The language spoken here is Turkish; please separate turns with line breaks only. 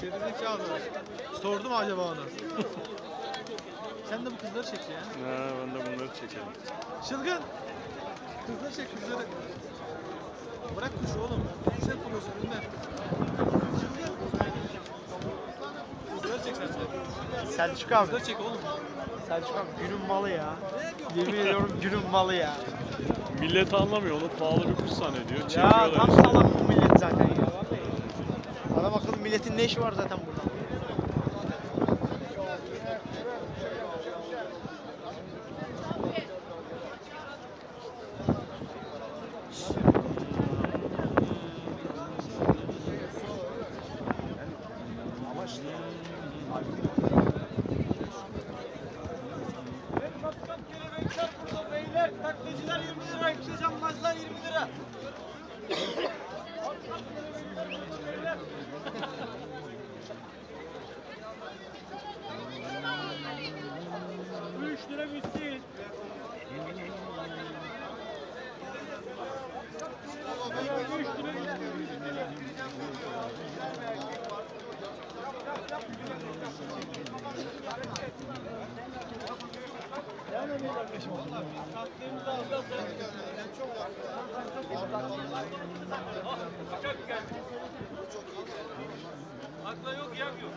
Gerizekalı. Sordum acaba onu. Sen de bu kızları çek ya.
Ha, ben de bunları çekelim.
Çılgın. Kızları çek kızları. Bırak kuşu oğlum. Kuş yapıyorsun önünden. Çılgın. Kızları çek sen de.
Selçuk abi.
Kızları çek oğlum.
Selçuk abi günün malı ya. Yemin ediyorum günün malı ya.
Millet anlamıyor onu pahalı bir kuş zannediyor.
Ya
Çekiyorlar
tam
işte.
salak bu millet zaten ya. Milletin ne işi var zaten burada?
Taklacılar 20 lira, ikizanmazlar 20 lira. Akla yok yem yok.